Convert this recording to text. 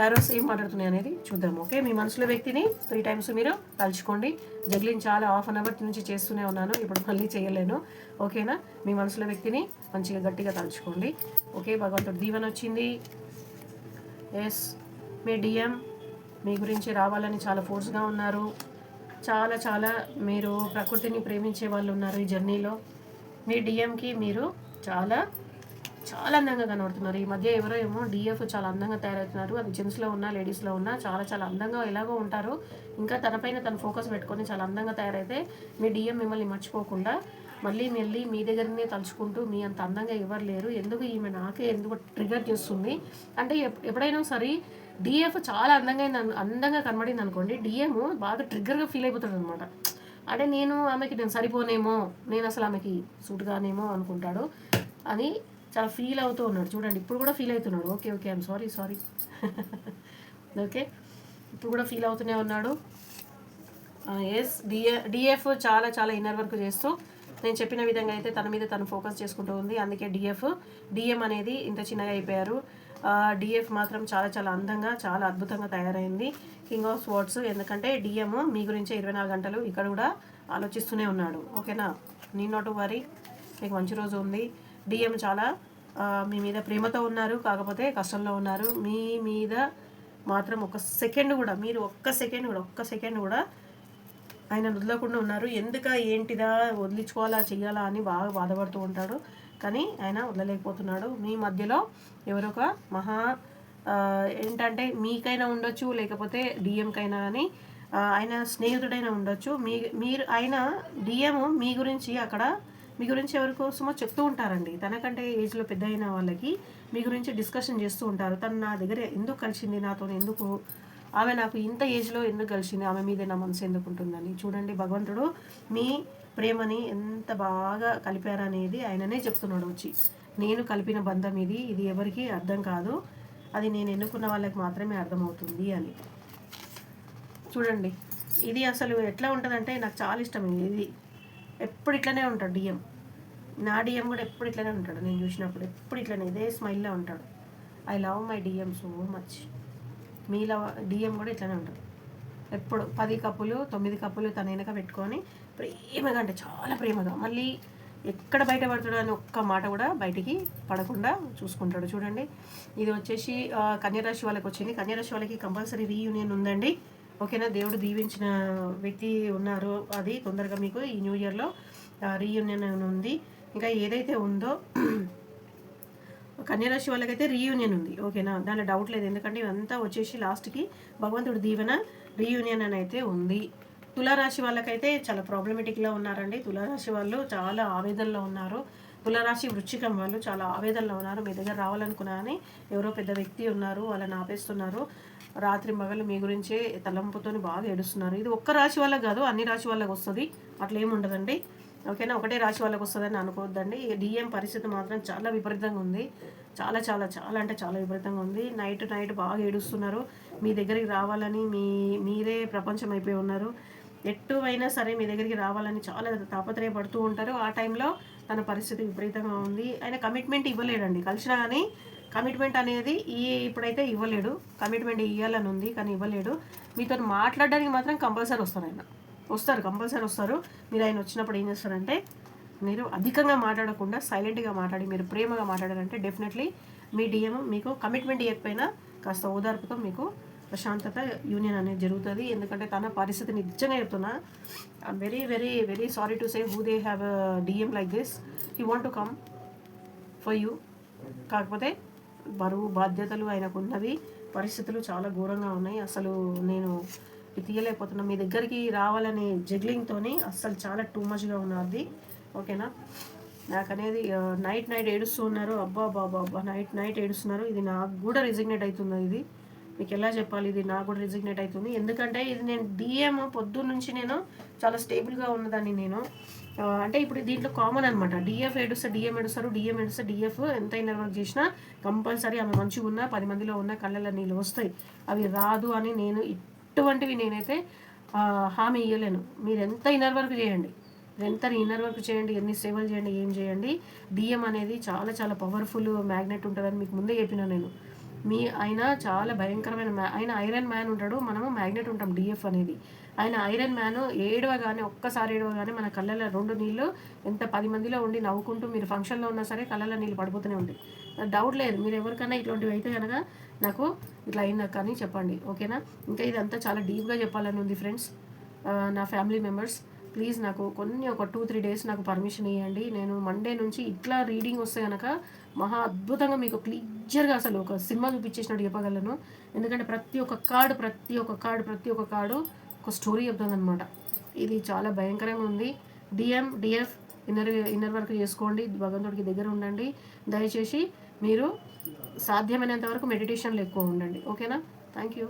Taurus ఏం మాట్లాడుతున్నాయి అనేది చూద్దాం ఓకే? మీ మనసులో వ్యక్తిని త్రీ టైమ్స్ మీరు తలుచుకోండి. జగ్లింగ్ చాలా హాఫ్ అన్ అవర్ నుంచి చేస్తూనే ఉన్నాను ఇప్పుడు మళ్ళీ చేయలేను ఓకేనా? మీ మనసులో వ్యక్తిని మంచిగా గట్టిగా తలుచుకోండి ఓకే? భగవంతుడు దీవెన వచ్చింది. ఎస్ మీ డిఎం మీ గురించి రావాలని చాలా ఫోర్స్గా ఉన్నారు. చాలా చాలా మీరు ప్రకృతిని ప్రేమించే వాళ్ళు ఉన్నారు ఈ జర్నీలో మీ డిఎంకి మీరు చాలా చాలా అందంగా కనబడుతున్నారు. ఈ మధ్య ఎవరో ఏమో డిఎఫ్ చాలా అందంగా తయారవుతున్నారు. అది జెంట్స్లో ఉన్నా లేడీస్లో ఉన్నా చాలా చాలా అందంగా ఎలాగో ఉంటారు. ఇంకా తనపైన తన ఫోకస్ పెట్టుకొని చాలా అందంగా తయారైతే మీ డిఎం మిమ్మల్ని మర్చిపోకుండా మళ్ళీ మళ్ళీ మీ దగ్గరనే తలుచుకుంటూ మీ అంత అందంగా ఎవరు లేరు. ఎందుకు ఈమె నాకే ఎందుకు ట్రిగర్ చేస్తుంది. అంటే ఎప్- ఎప్పుడైనా సరే డిఎఫ్ చాలా అందంగా అందంగా కనబడింది అనుకోండి డిఎం బాగా ట్రిగ్గర్గా ఫీల్ అయిపోతాడు అనమాట అంటే నేను ఆమెకి నేను సరిపోనేమో నేను అసలు ఆమెకి సూట్ కానేమో అనుకుంటాడు. అని చాలా ఫీల్ అవుతూ ఉన్నాడు. చూడండి ఇప్పుడు కూడా ఫీల్ అవుతున్నాడు. Okay okay I'm sorry sorry okay ఇప్పుడు కూడా ఫీల్ అవుతూనే ఉన్నాడు. ఎస్ డిఏ డిఎఫ్ చాలా చాలా ఇన్నర్ వర్క్ చేస్తూ నేను చెప్పిన విధంగా అయితే తన మీద తను ఫోకస్ చేసుకుంటూ ఉంది. అందుకే డిఎఫ్ డిఎం అనేది ఇంత చిన్నగా అయిపోయారు. Ah, డిఎఫ్ మాత్రం చాలా చాలా అందంగా చాలా అద్భుతంగా తయారైంది. కింగ్ ఆఫ్ స్పోర్ట్స్ ఎందుకంటే డిఎం మీ గురించి ఇరవై నాలుగు గంటలు ఇక్కడ కూడా ఆలోచిస్తూనే ఉన్నాడు. ఓకేనా నీ? నాట్ వరీ మీకు మంచి రోజు ఉంది. డిఎం చాలా మీ మీద ప్రేమతో ఉన్నారు కాకపోతే కష్టంలో ఉన్నారు. మీ మీద మాత్రం ఒక సెకండ్ కూడా మీరు ఒక్క సెకండ్ కూడా ఒక్క సెకండ్ కూడా ఆయన వదలకుండా ఉన్నారు. ఎందుక ఏంటిదా వదిలించుకోవాలా చేయాలా అని బాగా బాధపడుతూ ఉంటాడు. కానీ ఆయన వదలలేకపోతున్నాడు. మీ మధ్యలో ఎవరొక మహా ఏంటంటే మీకైనా ఉండొచ్చు లేకపోతే డిఎంకైనా కానీ ఆయన స్నేహితుడైనా ఉండొచ్చు. మీ మీరు ఆయన డిఎం మీ గురించి అక్కడ మీ గురించి ఎవరికోసమో చెప్తూ ఉంటారండి. తనకంటే ఏజ్లో పెద్ద అయిన వాళ్ళకి మీ గురించి డిస్కషన్ చేస్తూ ఉంటారు. తను నా దగ్గర ఎందుకు కలిసింది? నాతో ఎందుకు ఆమె నాకు ఇంత ఏజ్లో ఎందుకు కలిసింది? ఆమె మీదే నా మనసు ఎందుకు ఉంటుందని. చూడండి భగవంతుడు మీ ప్రేమని ఎంత బాగా కలిపారనేది ఆయననే చెప్తున్నాడు వచ్చి. నేను కలిపిన బంధం ఇది ఇది ఎవరికి అర్థం కాదు. అది నేను ఎన్నుకున్న వాళ్ళకి మాత్రమే అర్థమవుతుంది అని. చూడండి ఇది అసలు ఎట్లా ఉంటుందంటే నాకు చాలా ఇష్టం ఇది. ఎప్పుడు ఇట్లనే ఉంటాడు డిఎం నా డిఎం కూడా ఎప్పుడు ఇట్లనే ఉంటాడు. నేను చూసినప్పుడు ఎప్పుడు ఇట్లనే ఇదే స్మైల్లో ఉంటాడు. I love my DM so much me love DM కూడా ఇట్లనే ఉంటాడు ఎప్పుడు పది కప్పులు తొమ్మిది కప్పులు తన వెనక పెట్టుకొని ప్రేమగా అంటే చాలా ప్రేమగా. మళ్ళీ ఎక్కడ బయట పడతాడు అని ఒక్క మాట కూడా బయటికి పడకుండా చూసుకుంటాడు. చూడండి ఇది వచ్చేసి కన్యరాశి వాళ్ళకి వచ్చింది. కన్యరాశి వాళ్ళకి కంపల్సరీ రీయూనియన్ ఉందండి. ఓకేనా? దేవుడు దీవించిన వ్యక్తి ఉన్నారు అది తొందరగా మీకు ఈ న్యూ ఇయర్లో రీయూనియన్ ఉంది. ఇంకా ఏదైతే ఉందో కన్యరాశి వాళ్ళకైతే రీయూనియన్ ఉంది. ఓకేనా? దాంట్లో డౌట్ లేదు. ఎందుకంటే ఇవంతా వచ్చేసి లాస్ట్కి భగవంతుడి దీవెన రీయూనియన్ అని అయితే ఉంది. తులారాశి వాళ్ళకైతే చాలా ప్రాబ్లమెటిక్గా ఉన్నారండి. తులారాశి వాళ్ళు చాలా ఆవేదనలో ఉన్నారు. తులారాశి వృచ్చికం వాళ్ళు చాలా ఆవేదనలో ఉన్నారు. మీ దగ్గర రావాలనుకున్నా కానీ ఎవరో పెద్ద వ్యక్తి ఉన్నారు. వాళ్ళని ఆపేస్తున్నారు. రాత్రి మగలు మీ గురించే తలంపుతో బాగా ఏడుస్తున్నారు. ఇది ఒక్క రాశి వాళ్ళకి కాదు అన్ని రాశి వాళ్ళకి వస్తుంది. అట్లా ఏమి ఉండదండి. ఓకేనా? ఒకటే రాశి వాళ్ళకి వస్తుందని అనుకోవద్దండి. డిఎం పరిస్థితి మాత్రం చాలా విపరీతంగా ఉంది. చాలా చాలా చాలా అంటే చాలా విపరీతంగా ఉంది. నైట్ నైట్ బాగా ఏడుస్తున్నారు. మీ దగ్గరికి రావాలని మీ మీరే ప్రపంచం అయిపోయి ఉన్నారు. ఎట్టు అయినా సరే మీ దగ్గరికి రావాలని చాలా తాపత్రయపడుతూ ఉంటారు. ఆ టైంలో తన పరిస్థితి విపరీతంగా ఉంది. ఆయన కమిట్మెంట్ ఇవ్వలేడండి. కలిసినా కానీ కమిట్మెంట్ అనేది ఈ ఇప్పుడైతే ఇవ్వలేడు. కమిట్మెంట్ ఇవ్వాలని ఉంది కానీ ఇవ్వలేడు. మీతో మాట్లాడడానికి మాత్రం కంపల్సరీ వస్తాను ఆయన. వస్తారు కంపల్సరీ వస్తారు. మీరు ఆయన వచ్చినప్పుడు ఏం చేస్తారంటే మీరు అధికంగా మాట్లాడకుండా సైలెంట్గా మాట్లాడి మీరు ప్రేమగా మాట్లాడారంటే డెఫినెట్లీ మీ డిఎం మీకు కమిట్మెంట్ ఇవ్వకపోయినా కాస్త ఓదార్పుతో మీకు ప్రశాంతత యూనియన్ అనేది జరుగుతుంది. ఎందుకంటే తన పరిస్థితి నిజంగా చెప్తున్నా I'm very very very sorry to say who they have DM like this he want to come for you కాకపోతే బరువు బాధ్యతలు ఆయనకు ఉన్నవి పరిస్థితులు చాలా ఘోరంగా ఉన్నాయి. అసలు నేను తీయలేకపోతున్నా. మీ దగ్గరికి రావాలనే జగ్లింగ్తోని అస్సలు చాలా టూ మచ్గా ఉన్నది. ఓకేనా? నాకు అనేది నైట్ నైట్ ఏడుస్తూ ఉన్నారు. అబ్బా బాబా అబ్బా నైట్ నైట్ ఏడుస్తున్నారు. ఇది నాకు కూడా రిజిగ్నేట్ అవుతుంది ఇది. మీకు ఎలా చెప్పాలి? ఇది నాకు కూడా రిజిగ్నేట్ అవుతుంది. ఎందుకంటే ఇది నేను డిఎం పొద్దున్న నుంచి నేను చాలా స్టేబుల్గా ఉన్నదాన్ని నేను. అంటే ఇప్పుడు దీంట్లో కామన్ అనమాట డిఎఫ్ ఏడుస్తే డిఎం ఏడుస్తారు డిఎం ఏడుస్తా డిఎఫ్ ఎంత వర్క్ చేసినా కంపల్సరీ ఆమె మంచిగా ఉన్నా పది మందిలో ఉన్న కళ్ళల్లో నీళ్ళు వస్తాయి. అవి రాదు అని నేను ఇటువంటివి నేనైతే హామీ ఇవ్వలేను మీరు ఎంత ఇన్నర్ వర్క్ చేయండి ఎంత ఇన్నర్ వర్క్ చేయండి ఎన్ని సేవలు చేయండి ఏం చేయండి డిఎం అనేది చాలా చాలా పవర్ఫుల్ మ్యాగ్నెట్ ఉంటుందని మీకు ముందే చెప్పిన నేను. మీ ఆయన చాలా భయంకరమైన మ్యా ఆయన ఐరన్ మ్యాన్ ఉంటాడు మనము మ్యాగ్నెట్ ఉంటాం డిఎఫ్ అనేది. ఆయన ఐరన్ మ్యాన్ ఏడవగానే ఒక్కసారి ఏడవగానే మన కళ్ళలో రెండు నీళ్ళు ఎంత పది మందిలో ఉండి నవ్వుకుంటూ మీరు ఫంక్షన్లో ఉన్నా సరే కళ్ళలో నీళ్ళు పడిపోతూనే ఉంటాయి. డౌట్ లేదు మీరు ఎవరికైనా ఇటువంటివి అయితే కనుక నాకు ఇట్లా అయిందా కానీ చెప్పండి ఓకేనా? ఇంకా ఇదంతా చాలా డీప్గా చెప్పాలని ఉంది ఫ్రెండ్స్ నా ఫ్యామిలీ మెంబర్స్. ప్లీజ్ నాకు కొన్ని ఒక టూ త్రీ డేస్ నాకు పర్మిషన్ ఇవ్వండి నేను మండే నుంచి ఇట్లా రీడింగ్ వస్తే కనుక మహా అద్భుతంగా మీకు క్లియర్గా అసలు ఒక సినిమా చూపించేసినట్టు చెప్పగలను. ఎందుకంటే ప్రతి ఒక్క కార్డు ప్రతి ఒక్క కార్డు ప్రతి ఒక్క కార్డు ఒక స్టోరీ చెప్తుంది అనమాట ఇది చాలా భయంకరంగా ఉంది. DM DF inner inner work చేసుకోండి. భగవంతుడికి దగ్గర ఉండండి. దయచేసి మీరు సాధ్యమైనంత వరకు మెడిటేషన్లు ఎక్కువ ఉండండి. ఓకేనా థ్యాంక్ యూ